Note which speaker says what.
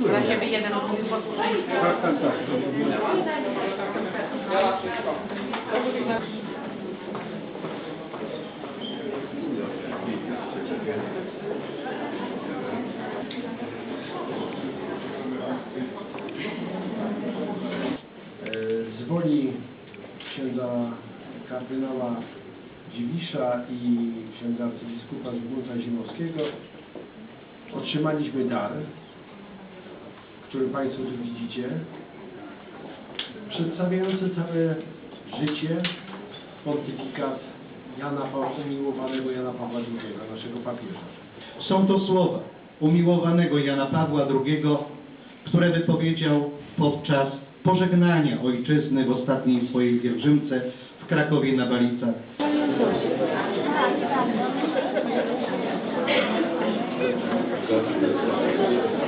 Speaker 1: Dla siebie jeden.
Speaker 2: Tak, tak, tak. E, Z woli księdza kardynała Dziwisza i księdza arcybiskupa Zygmunta Zimowskiego otrzymaliśmy dar, który Państwo tu widzicie, przedstawiający całe życie, pontyfikat Jana Pawła, umiłowanego Jana Pawła II, naszego papieża.
Speaker 3: Są to słowa umiłowanego Jana Pawła II, które wypowiedział podczas pożegnania ojczyzny w ostatniej swojej pielgrzymce w Krakowie na Balicach.
Speaker 4: Thank you.